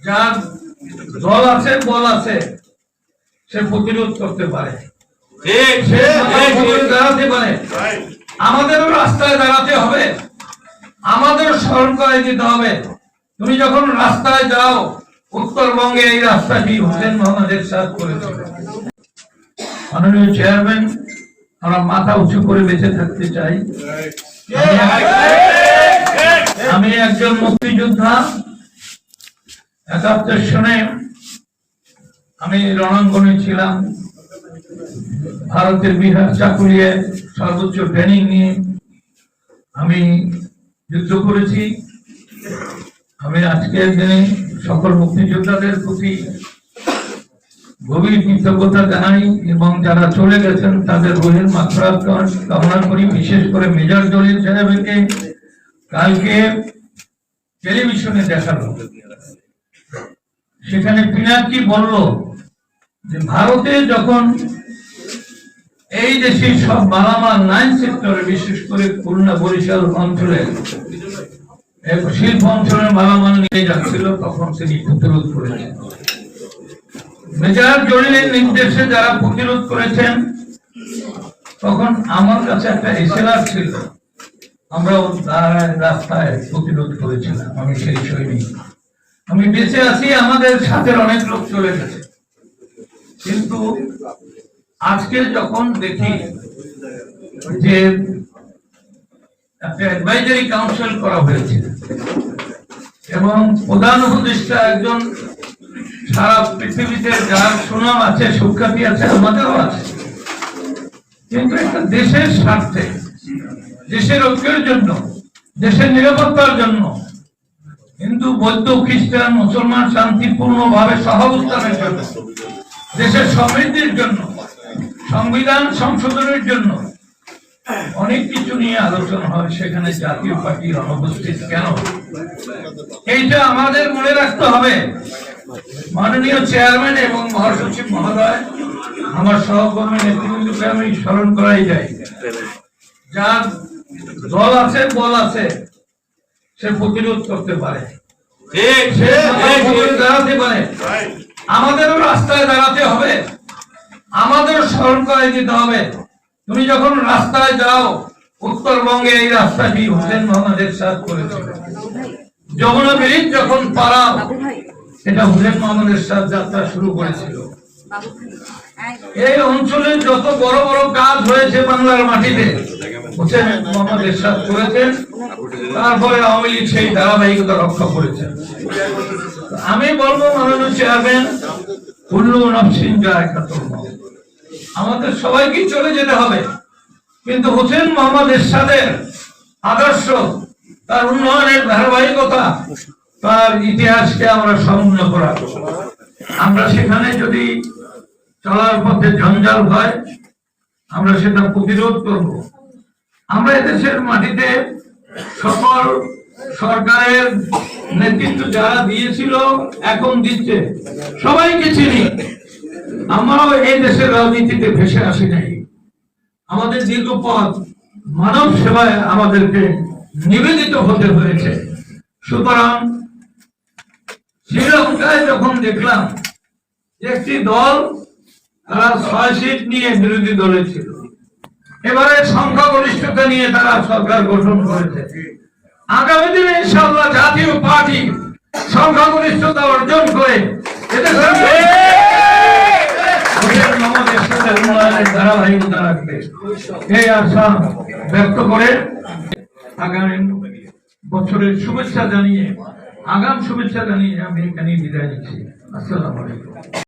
যার দল আছে বল আছে সে প্রতিরোধ করতে পারে। দাঁড়াতে পারে। আমাদেরও রাস্তায় দাঁড়াতে হবে। আমাদের স্মরণ করে দিতে হবে। তুমি যখন রাস্তায় যাও উত্তরবঙ্গে এই রাস্তাটি হোসেন মোহাম্মদ এরশাদ করেছিল মাননীয় চেয়ারম্যান আমরা মাথা উঁচু করে বেঁচে থাকতে চাই। আমি একজন মুক্তিযোদ্ধা। একাত্তর সনে আমি রণাঙ্গনে ছিলাম। ভারতের বিহার চাকুরিয়ে সর্বোচ্চ ট্রেনিং নিয়ে আমি যুদ্ধ করেছি। আমি আজকের দিনে সকল মুক্তিযোদ্ধাদের প্রতি গভীর কৃতজ্ঞতা জানাই এবং যারা চলে গেছেন তাদের রোহের মাত্রা কামনা করি, বিশেষ করে মেজর জলিল সাহেবকে। কালকে টেলিভিশনে দেখাল। সেখানে পিনাকি বলল? যে ভারতে যখন এই দেশের সব মালামাল নাইন সেক্টরে, বিশেষ করে খুলনা বরিশাল অঞ্চলে শিল্প অঞ্চলের মালামাল নিয়ে যাচ্ছিল, তখন তিনি প্রতিরোধ করেছেন। মেজার জলিলের নির্দেশে যারা প্রতিরোধ করেছেন, তখন আমার কাছে একটা এসএলআর ছিল। দাঁড়ায় রাস্তায় প্রতিরোধ করেছিলাম, আমি সেই সৈনিক। আমি বেঁচে আছি, আমাদের সাথে অনেক লোক চলে গেছে। কিন্তু আজকে যখন দেখি যে একটা অ্যাডভাইজারি কাউন্সিল করা হয়েছে, এবং প্রধান উপদেষ্টা একজন সারা পৃথিবীতে যার সুনাম আছে, সুখ্যাতি আছে, আমাদেরও আছে। কিন্তু একটা দেশের স্বার্থে, দেশের ঐক্যের জন্য, দেশের নিরাপত্তার জন্য হিন্দু, বৌদ্ধ, খ্রিস্টান, মুসলমান শান্তিপূর্ণ ভাবে সহাবস্থানের জন্য, দেশের সমৃদ্ধির জন্য, সংবিধান সংশোধনের জন্য অনেক কিছু নিয়ে আলোচনা হয়, সেখানে জাতীয় পার্টির অনুপস্থিত কেন? এইটা আমাদের মনে রাখতে হবে। মাননীয় চেয়ারম্যান এবং মহাসচিব মহোদয়, আমার সহকর্মী নেতৃবৃন্দকে আমি স্মরণ করাই যাই। যার দল আছে, বল আছে সে প্রতিরোধ করতে পারে। দাঁড়াতে পারে। আমাদেরও রাস্তায় দাঁড়াতে হবে। আমাদেরও স্মরণ করে দিতে হবে। তুমি যখন রাস্তায় যাও উত্তরবঙ্গে এই রাস্তাটি হোসেন মোহাম্মদ এরশাদ করেছিল। যমুনা ব্রিজ যখন পারা এটা হোসেন মোহাম্মদ এরশাদ যাত্রা শুরু করেছিল। এই অঞ্চলে যত বড় বড় কাজ হয়েছে বাংলার মাটিতে হোসেন মোহাম্মদ সাথ করেছেন। তারপরে আওয়ামী লীগ সেই ধারাবাহিকতা রক্ষা করেছেন আমি বলব, মাননীয় চেয়ারম্যান কুল্লু নফসিন আমাদের সবাইকে চলে যেতে হবে। কিন্তু হোসেন মোহাম্মদ এরশাদের আদর্শ, তার উন্নয়নের ধারাবাহিকতা, তার ইতিহাসকে আমরা সমুন্ন করা আমরা সেখানে যদি চলার পথে জঞ্জাল হয়, আমরা সেটা প্রতিরোধ করব। আমরা এদেশের মাটিতে সকল সরকারের নেতৃত্ব যারা দিয়েছিল, এখন দিচ্ছে। সবাইকে চিনি। আমরাও এই দেশের রাজনীতিতে ভেসে আসি নাই। আমাদের দীর্ঘ পথ মানব সেবায় আমাদেরকে নিবেদিত হতে হয়েছে। সুতরাং শ্রীলঙ্কায় যখন দেখলাম একটি দল তারা ছয় সিট নিয়ে বিরোধী দলে ছিল এবারে সংখ্যাগরিষ্ঠতা নিয়ে তারা সরকার গঠন করেছে। আগামী দিনে ইনশাআল্লাহ জাতীয় পার্টি সংখ্যাগরিষ্ঠতা অর্জন করে ধারাবাহিকতা রাখবে। এই আশা ব্যক্ত করে আগামী বছরের শুভেচ্ছা জানিয়ে, আগাম শুভেচ্ছা জানিয়ে আমি এখানে বিদায় নিচ্ছি। আসসালামু আলাইকুম।